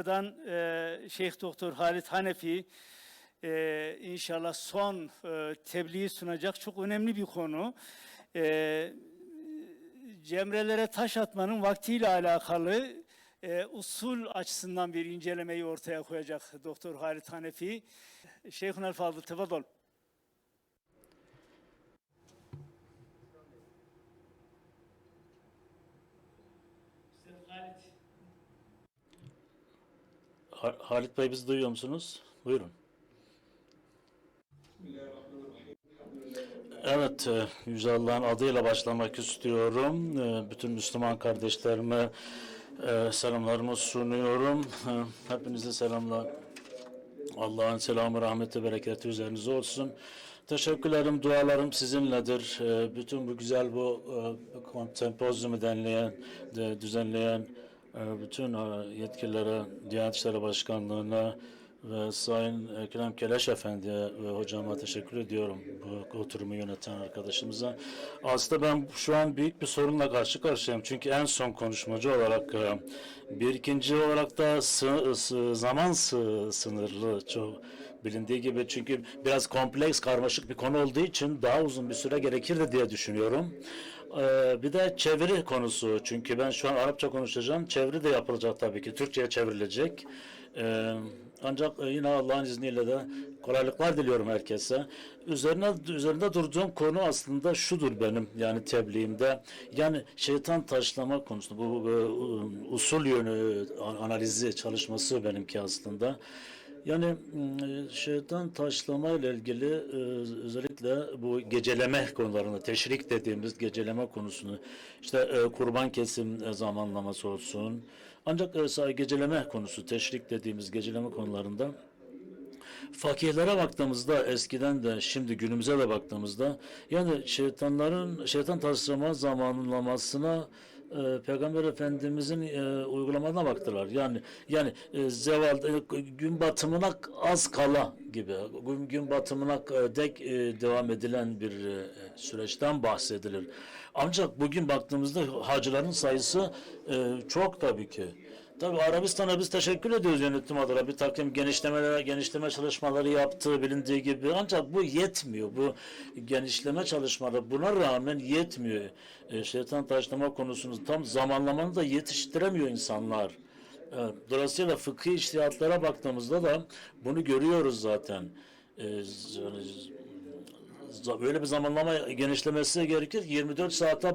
Konya'dan e, Şeyh Doktor Halit Hanefi e, inşallah son e, tebliği sunacak çok önemli bir konu. E, cemrelere taş atmanın vaktiyle alakalı e, usul açısından bir incelemeyi ortaya koyacak Doktor Halit Hanefi. Şeyhun El Fadıl, tefadol. Ha- Halit Bey bizi duyuyor musunuz? Buyurun. Evet, e, Yüce Allah'ın adıyla başlamak istiyorum. E, Bütün Müslüman kardeşlerime e, selamlarımı sunuyorum. Hepinize selamlar. Allah'ın selamı, rahmeti, bereketi üzerinize olsun. Teşekkürlerim, dualarım sizinledir. Bütün bu güzel bu sempozyumu düzenleyen bütün e, yetkililere, Diyanet İşleri Başkanlığı'na ve Sayın Ekrem Keleş Efendi'ye ve hocama teşekkür ediyorum. Bu oturumu yöneten arkadaşımıza. Aslında ben şu an büyük bir sorunla karşı karşıyayım. Çünkü en son konuşmacı olarak e, bir ikinci olarak da sı- sı- zaman sı- sınırlı çok bilindiği gibi çünkü biraz kompleks karmaşık bir konu olduğu için daha uzun bir süre gerekirdi diye düşünüyorum. Ee, bir de çeviri konusu çünkü ben şu an Arapça konuşacağım çeviri de yapılacak tabii ki Türkçe'ye çevrilecek. Ee, ancak e, yine Allah'ın izniyle de kolaylıklar diliyorum herkese. Üzerine üzerinde durduğum konu aslında şudur benim yani tebliğimde. Yani şeytan taşlama konusunda bu, bu usul yönü an- analizi çalışması benimki aslında. Yani m, şeytan taşlama ile ilgili e, özellikle bu geceleme konularını, teşrik dediğimiz geceleme konusunu, işte e, kurban kesim zamanlaması olsun. Ancak geceleme konusu, teşrik dediğimiz geceleme konularında fakihlere baktığımızda eskiden de şimdi günümüze de baktığımızda yani şeytanların şeytan taşlama zamanlamasına e, Peygamber Efendimizin e, uygulamasına baktılar. Yani yani e, zeval e, gün batımına az kala gibi gün, gün batımına e, dek e, devam edilen bir e, süreçten bahsedilir. Ancak bugün baktığımızda hacıların sayısı e, çok tabii ki. Tabii Arabistan'a biz teşekkür ediyoruz yönetim adına. Bir takım genişlemeler, genişleme çalışmaları yaptığı bilindiği gibi. Ancak bu yetmiyor. Bu genişleme çalışmaları buna rağmen yetmiyor. E, şeytan taşlama konusunu tam zamanlamanı da yetiştiremiyor insanlar. Evet, Dolayısıyla fıkhi iştihatlara baktığımızda da bunu görüyoruz zaten. E, yani böyle bir zamanlama genişlemesi gerekir. 24 saate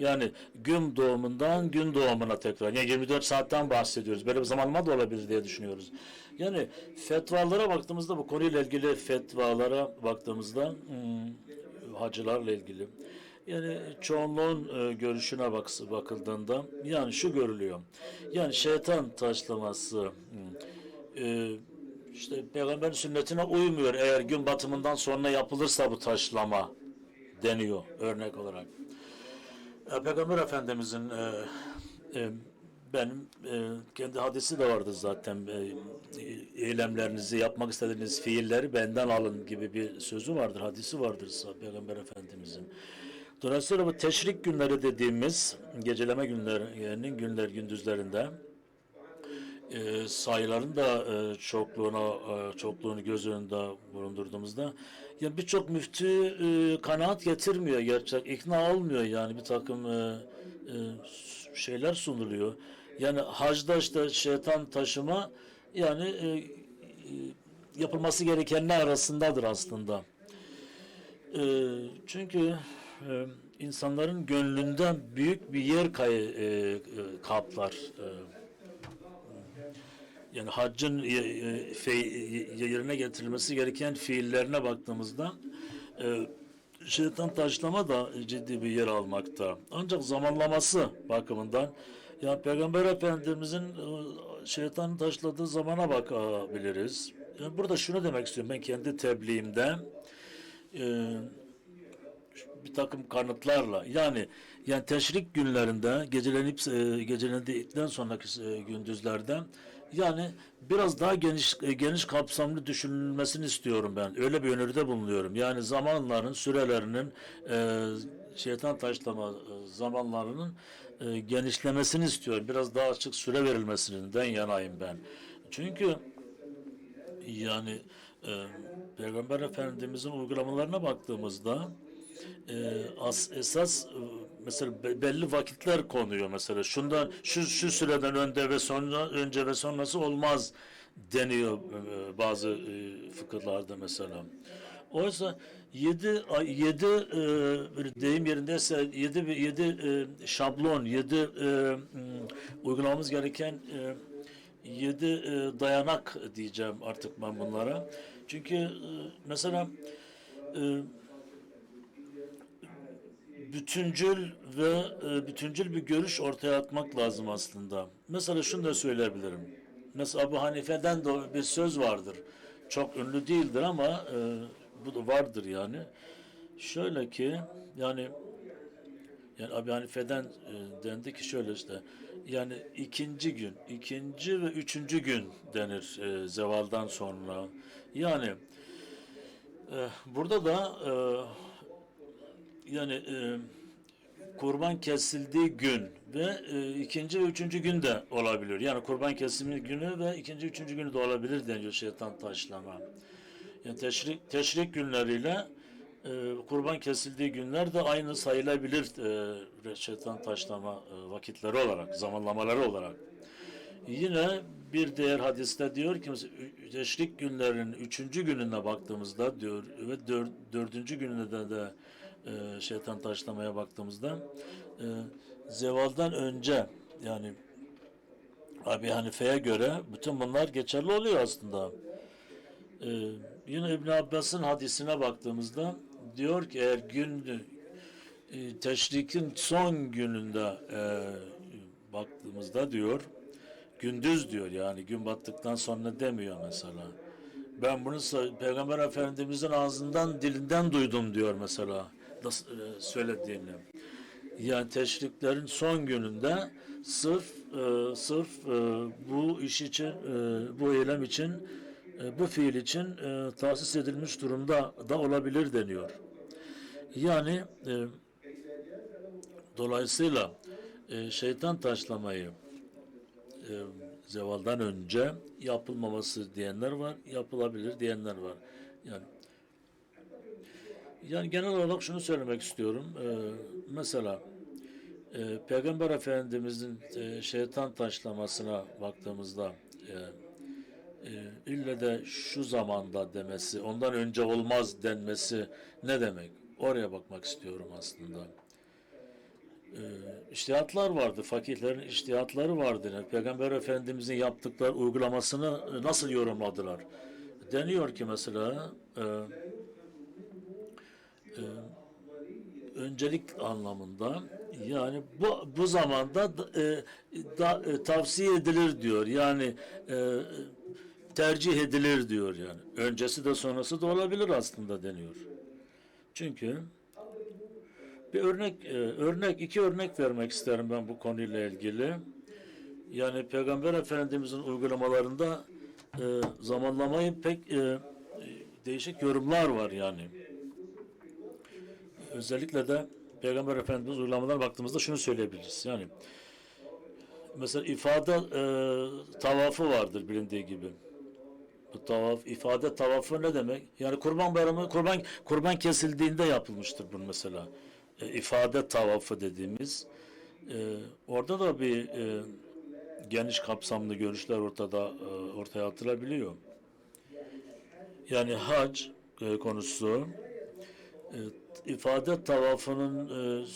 yani gün doğumundan gün doğumuna tekrar. Yani 24 saatten bahsediyoruz. Böyle bir zamanlama da olabilir diye düşünüyoruz. Yani fetvalara baktığımızda bu konuyla ilgili fetvalara baktığımızda hmm, hacılarla ilgili yani çoğunluğun e, görüşüne bak, bakıldığında yani şu görülüyor. Yani şeytan taşlaması hmm, e, işte peygamberin sünnetine uymuyor eğer gün batımından sonra yapılırsa bu taşlama deniyor örnek olarak. E, Peygamber Efendimizin e, e, benim e, kendi hadisi de vardı zaten e, eylemlerinizi yapmak istediğiniz fiilleri benden alın gibi bir sözü vardır hadisi vardır Peygamber Efendimizin. Dolayısıyla bu teşrik günleri dediğimiz geceleme günlerinin günler gündüzlerinde e, sayıların da e, çokluğuna e, çokluğunu göz önünde bulundurduğumuzda yani birçok müftü e, kanaat getirmiyor gerçek ikna olmuyor yani bir takım e, e, şeyler sunuluyor. Yani hacda işte şeytan taşıma yani e, e, yapılması gerekenler arasındadır aslında. E, çünkü e, insanların gönlünden büyük bir yer kay, e, e, kaplar. E, yani haccın e, e, yerine getirilmesi gereken fiillerine baktığımızda e, şeytan taşlama da ciddi bir yer almakta. Ancak zamanlaması bakımından ya Peygamber Efendimizin şeytanın taşladığı zamana bakabiliriz. Yani burada şunu demek istiyorum ben kendi tebliğimde bir takım kanıtlarla yani yani teşrik günlerinde gecelenip e, gecelendikten sonraki e, gündüzlerde yani biraz daha geniş e, geniş kapsamlı düşünülmesini istiyorum ben. Öyle bir öneride bulunuyorum. Yani zamanların sürelerinin e, şeytan taşlama e, zamanlarının e, genişlemesini istiyor. Biraz daha açık süre verilmesinden yanayım ben. Çünkü yani e, Peygamber Efendimizin uygulamalarına baktığımızda e, as, esas e, mesela be- belli vakitler konuyor mesela. Şundan şu şu süreden önde ve sonra önce ve sonrası olmaz deniyor e, bazı e, fıkıhlarda mesela. Oysa 7 7 böyle deyim yerindeyse 7 7 e, şablon 7 e, uygulamamız gereken e, 7 dayanak diyeceğim artık ben bunlara. Çünkü e, mesela e, bütüncül ve e, bütüncül bir görüş ortaya atmak lazım aslında. Mesela şunu da söyleyebilirim. Mesela Abu Hanife'den de bir söz vardır. Çok ünlü değildir ama e, bu da vardır yani. Şöyle ki yani yani Abu Hanife'den e, dendi ki şöyle işte yani ikinci gün, ikinci ve üçüncü gün denir e, zevaldan sonra. Yani e, burada da e, yani e, kurban kesildiği gün ve e, ikinci ve üçüncü gün de olabilir. Yani kurban kesimi günü ve ikinci, üçüncü günü de olabilir deniyor şeytan taşlama. Yani teşrik, teşrik günleriyle e, kurban kesildiği günler de aynı sayılabilir e, şeytan taşlama e, vakitleri olarak, zamanlamaları olarak. Yine bir diğer hadiste diyor ki teşrik günlerinin üçüncü gününe baktığımızda diyor ve dör, dördüncü gününe de, de e, şeytan taşlamaya baktığımızda e, zevaldan önce yani Abi Hanife'ye göre bütün bunlar geçerli oluyor aslında. E, yine İbn Abbas'ın hadisine baktığımızda diyor ki eğer gün e, teşrikin son gününde e, baktığımızda diyor gündüz diyor yani gün battıktan sonra demiyor mesela. Ben bunu Peygamber Efendimizin ağzından dilinden duydum diyor mesela söylediğini. Yani teşriklerin son gününde sırf e, sırf e, bu iş için e, bu eylem için e, bu fiil için e, tahsis edilmiş durumda da olabilir deniyor. Yani e, dolayısıyla e, şeytan taşlamayı e, zevaldan önce yapılmaması diyenler var, yapılabilir diyenler var. Yani yani genel olarak şunu söylemek istiyorum. E, mesela e, Peygamber Efendimizin e, şeytan taşlamasına baktığımızda e, e, ille de şu zamanda demesi, ondan önce olmaz denmesi ne demek? Oraya bakmak istiyorum aslında. E, iştihatlar vardı, fakihlerin iştihatları vardı. Yani Peygamber Efendimizin yaptıkları uygulamasını nasıl yorumladılar? Deniyor ki mesela e, öncelik anlamında yani bu bu zamanda da, e, da, e, tavsiye edilir diyor. Yani e, tercih edilir diyor yani. Öncesi de sonrası da olabilir aslında deniyor. Çünkü bir örnek e, örnek iki örnek vermek isterim ben bu konuyla ilgili. Yani Peygamber Efendimizin uygulamalarında e, zamanlamayı pek e, değişik yorumlar var yani özellikle de Peygamber Efendimiz uygulamalarına baktığımızda şunu söyleyebiliriz. Yani mesela ifade e, tavafı vardır bilindiği gibi. Bu tavaf, ifade tavafı ne demek? Yani kurban bayramı, kurban kurban kesildiğinde yapılmıştır bunu mesela. E, ifade tavafı dediğimiz. E, orada da bir e, geniş kapsamlı görüşler ortada e, ortaya atılabiliyor. Yani hac e, konusu e, ifade tavafının e,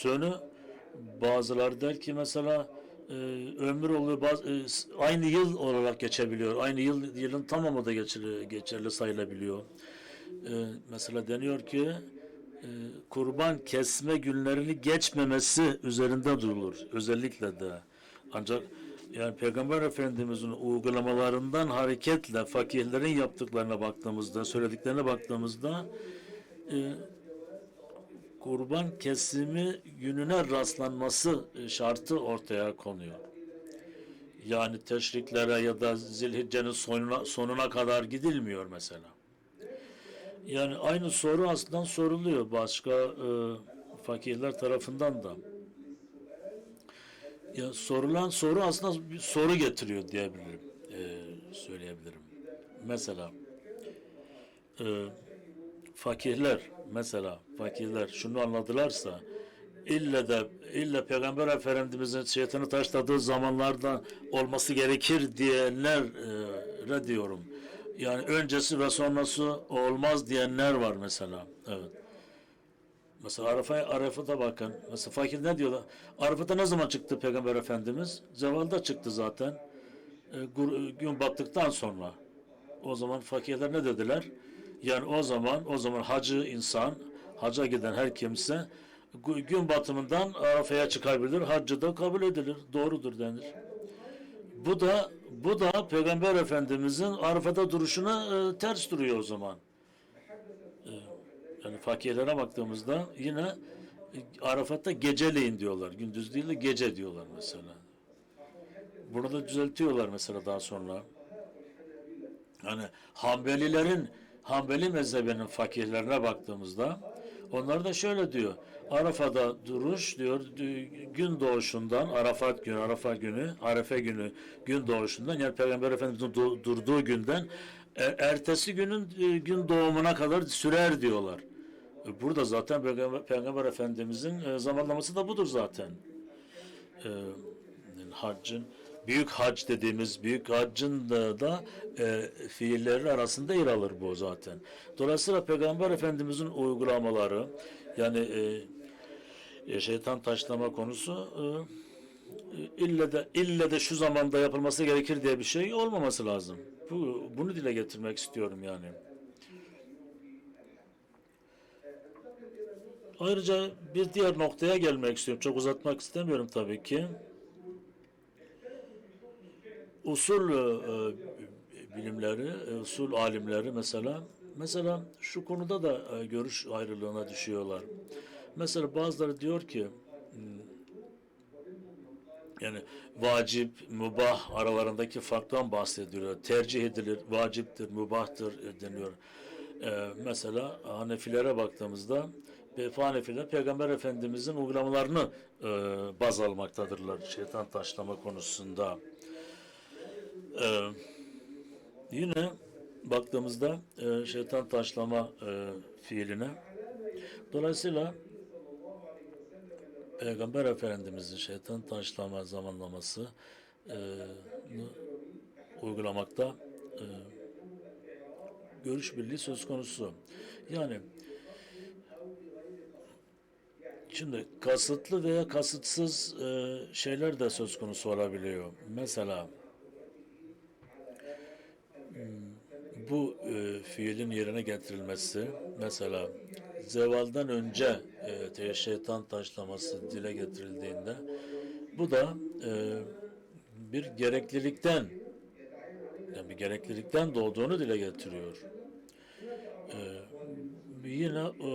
sönü bazıları der ki mesela e, ömür oluyor bazı, e, aynı yıl olarak geçebiliyor. Aynı yıl yılın tamamı da geçerli, geçerli sayılabiliyor. E, mesela deniyor ki e, kurban kesme günlerini geçmemesi üzerinde durulur. Özellikle de. Ancak yani Peygamber Efendimiz'in uygulamalarından hareketle fakihlerin yaptıklarına baktığımızda, söylediklerine baktığımızda e, kurban kesimi gününe rastlanması e, şartı ortaya konuyor. Yani teşriklere ya da zilhiccenin sonuna, sonuna kadar gidilmiyor mesela. Yani aynı soru aslında soruluyor başka e, fakirler tarafından da ya sorulan soru aslında bir soru getiriyor diyebilirim, e, söyleyebilirim. Mesela e, fakirler mesela fakirler şunu anladılarsa ille de ille Peygamber Efendimizin şeytanı taşladığı zamanlarda olması gerekir diyenler diyorum. Yani öncesi ve sonrası olmaz diyenler var mesela. Evet. Mesela Arafa'ya Arafat'a bakın. Mesela fakir ne diyorlar? Arafat'a ne zaman çıktı Peygamber Efendimiz? Zevalda çıktı zaten. E, gün battıktan sonra. O zaman fakirler ne dediler? Yani o zaman o zaman hacı insan, haca giden her kimse gün batımından Arafa'ya çıkabilir, haccı da kabul edilir. Doğrudur denir. Bu da bu da Peygamber Efendimizin Arafa'da duruşuna e, ters duruyor o zaman. E, yani fakirlere baktığımızda yine e, Arafat'ta geceleyin diyorlar. Gündüz değil de gece diyorlar mesela. Bunu da düzeltiyorlar mesela daha sonra. Hani Hanbelilerin Hanbeli mezhebinin fakirlerine baktığımızda onlar da şöyle diyor. Arafa'da duruş diyor gün doğuşundan Arafat günü, Arafat günü, Arefe günü gün doğuşundan yani Peygamber Efendimiz'in du- durduğu günden e, ertesi günün e, gün doğumuna kadar sürer diyorlar. E, Burada zaten Peygamber, Peygamber Efendimiz'in zamanlaması da budur zaten. Haccın büyük hac dediğimiz büyük haccın da, da e, fiilleri arasında yer alır bu zaten. Dolayısıyla Peygamber Efendimiz'in uygulamaları yani e, e, şeytan taşlama konusu e, ille de ille de şu zamanda yapılması gerekir diye bir şey olmaması lazım. Bu, bunu dile getirmek istiyorum yani. Ayrıca bir diğer noktaya gelmek istiyorum. Çok uzatmak istemiyorum tabii ki. Usul e, bilimleri, e, usul alimleri mesela mesela şu konuda da e, görüş ayrılığına düşüyorlar. Mesela bazıları diyor ki hmm, yani vacip, mübah aralarındaki farktan bahsediyorlar. Tercih edilir, vaciptir, mübahtır e, deniyor. Ee, mesela Hanefilere baktığımızda Hanefiler Peygamber Efendimizin uygulamalarını e, baz almaktadırlar şeytan taşlama konusunda. Ee, yine baktığımızda e, şeytan taşlama e, fiiline dolayısıyla Peygamber Efendimizin şeytan taşlama zamanlaması e, uygulamakta e, görüş birliği söz konusu. Yani şimdi kasıtlı veya kasıtsız e, şeyler de söz konusu olabiliyor. Mesela bu e, fiilin yerine getirilmesi mesela zevaldan önce e, şeytan taşlaması dile getirildiğinde bu da e, bir gereklilikten yani bir gereklilikten doğduğunu dile getiriyor. E, yine e,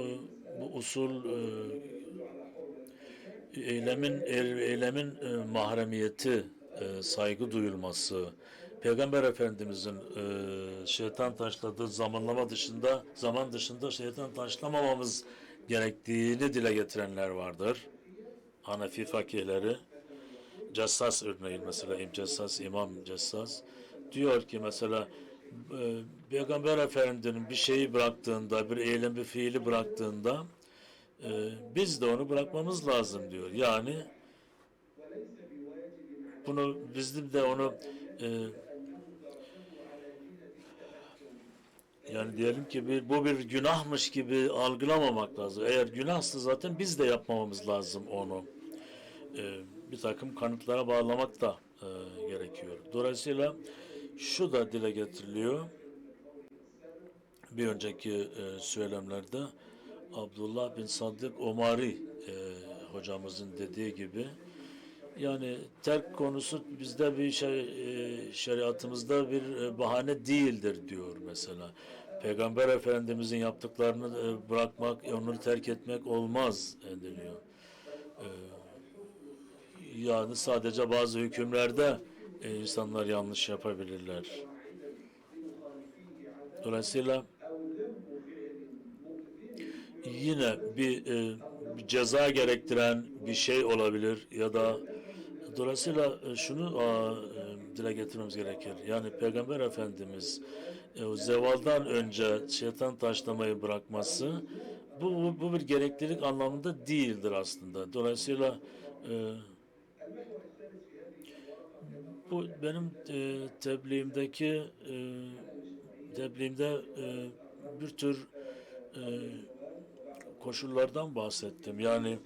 bu usul e, eylemin eylemin e, mahremiyeti e, saygı duyulması Peygamber Efendimizin e, şeytan taşladığı zamanlama dışında zaman dışında şeytan taşlamamamız gerektiğini dile getirenler vardır. Hanefi fakihleri Cessas örneğin mesela İm Cessas, İmam Cessas diyor ki mesela e, Peygamber Efendimizin bir şeyi bıraktığında, bir eylem, bir fiili bıraktığında e, biz de onu bırakmamız lazım diyor. Yani bunu bizim de onu e, yani diyelim ki bir, bu bir günahmış gibi algılamamak lazım. Eğer günahsa zaten biz de yapmamamız lazım onu. E, bir takım kanıtlara bağlamak da e, gerekiyor. Dolayısıyla şu da dile getiriliyor. Bir önceki e, söylemlerde Abdullah bin Sadık Omari e, hocamızın dediği gibi yani terk konusu bizde bir şey e, şeriatımızda bir e, bahane değildir diyor mesela. Peygamber Efendimizin yaptıklarını e, bırakmak, onları terk etmek olmaz e, deniyor. E, yani sadece bazı hükümlerde insanlar yanlış yapabilirler. Dolayısıyla yine bir ceza gerektiren bir şey olabilir ya da dolayısıyla şunu dile getirmemiz gerekir. Yani Peygamber Efendimiz e, zevaldan önce şeytan taşlamayı bırakması bu, bu, bu bir gereklilik anlamında değildir aslında. Dolayısıyla e, bu benim e, tebliğimdeki e, tebliğimde e, bir tür e, koşullardan bahsettim. Yani e,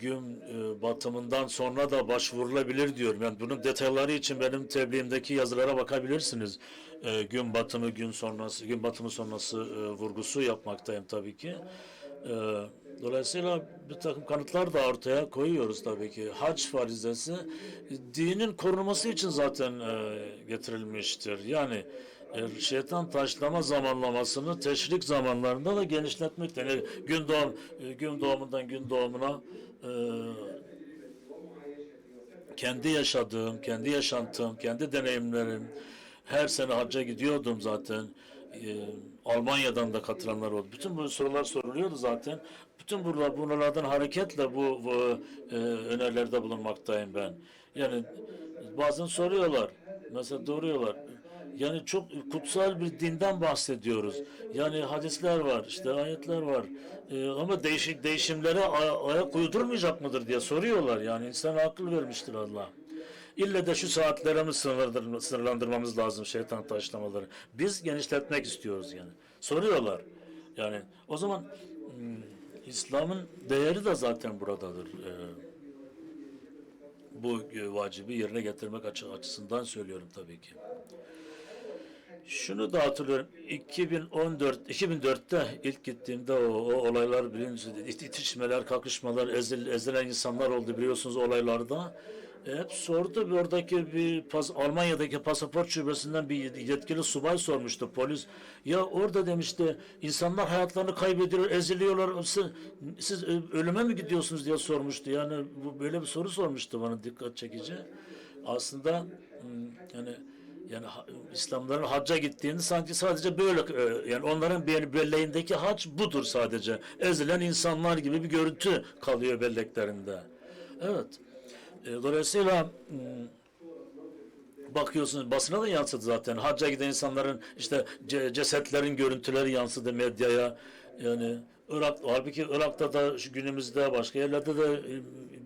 gün e, batımından sonra da başvurulabilir diyorum. Yani bunun detayları için benim tebliğimdeki yazılara bakabilirsiniz. E, gün batımı, gün sonrası, gün batımı sonrası e, vurgusu yapmaktayım tabii ki. E, dolayısıyla bir takım kanıtlar da ortaya koyuyoruz tabii ki. Hac farizesi e, dinin korunması için zaten e, getirilmiştir. Yani e, şeytan taşlama zamanlamasını teşrik zamanlarında da genişletmek yani gün doğum gün doğumundan gün doğumuna kendi yaşadığım, kendi yaşantım, kendi deneyimlerim her sene hacca gidiyordum zaten. Almanya'dan da katılanlar oldu. Bütün bu sorular soruluyordu zaten. Bütün buralar, bunlardan hareketle bu, bu önerilerde bulunmaktayım ben. Yani bazen soruyorlar. Mesela doğruyorlar. Yani çok kutsal bir dinden bahsediyoruz. Yani hadisler var, işte ayetler var. Ee, ama değişik değişimlere aya- ayak uydurmayacak mıdır diye soruyorlar. Yani insana akıl vermiştir Allah. İlle de şu saatlere mi sınırlandır- sınırlandırmamız lazım şeytan taşlamaları? Biz genişletmek istiyoruz yani. Soruyorlar. Yani o zaman hmm, İslam'ın değeri de zaten buradadır. Ee, bu e, vacibi yerine getirmek açı- açısından söylüyorum tabii ki. Şunu da hatırlıyorum. 2014 2004'te ilk gittiğimde o, o olaylar it- itişmeler, kakışmalar, ezil, ezilen insanlar oldu biliyorsunuz olaylarda. E, hep sordu oradaki bir pas, Almanya'daki pasaport şubesinden bir yetkili subay sormuştu polis. Ya orada demişti insanlar hayatlarını kaybediyor, eziliyorlar. Siz, siz ö- ölüme mi gidiyorsunuz diye sormuştu. Yani bu böyle bir soru sormuştu bana dikkat çekici. Aslında yani yani İslamların hacca gittiğini sanki sadece böyle e, yani onların be- belleğindeki hac budur sadece. Ezilen insanlar gibi bir görüntü kalıyor belleklerinde. Evet. E, dolayısıyla mm, bakıyorsunuz basına da yansıdı zaten. Hacca giden insanların işte ce- cesetlerin görüntüleri yansıdı medyaya. Yani Irak, halbuki Irak'ta da şu günümüzde başka yerlerde de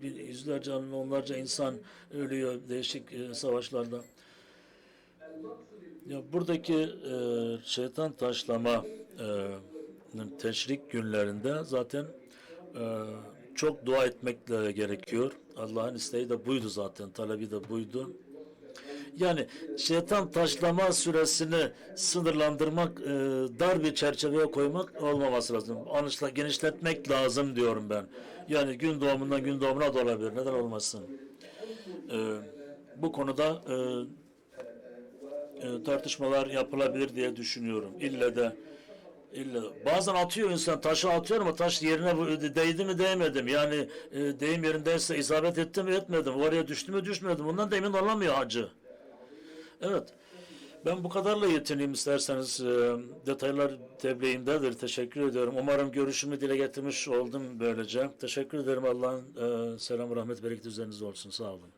e, yüzlerce onlarca insan ölüyor değişik savaşlarda. Ya buradaki e, şeytan taşlama e, teşrik günlerinde zaten e, çok dua etmekle gerekiyor. Allah'ın isteği de buydu zaten, talebi de buydu. Yani şeytan taşlama süresini sınırlandırmak, e, dar bir çerçeveye koymak olmaması lazım. Anışla genişletmek lazım diyorum ben. Yani gün doğumundan gün doğumuna da olabilir. Neden olmasın? E, bu konuda e, e, tartışmalar yapılabilir diye düşünüyorum. İlle de illa bazen atıyor insan taşı atıyor ama taş yerine bu- değdi mi değmedi mi? Yani e, deyim yerindeyse isabet etti mi etmedi mi? Oraya düştü mü düşmedi mi? Bundan da emin olamıyor hacı. Evet. Ben bu kadarla yetineyim isterseniz. E, detaylar tebliğimdedir. Teşekkür ediyorum. Umarım görüşümü dile getirmiş oldum böylece. Teşekkür ederim. Allah'ın e, selamı, rahmet, bereketi üzerinize olsun. Sağ olun.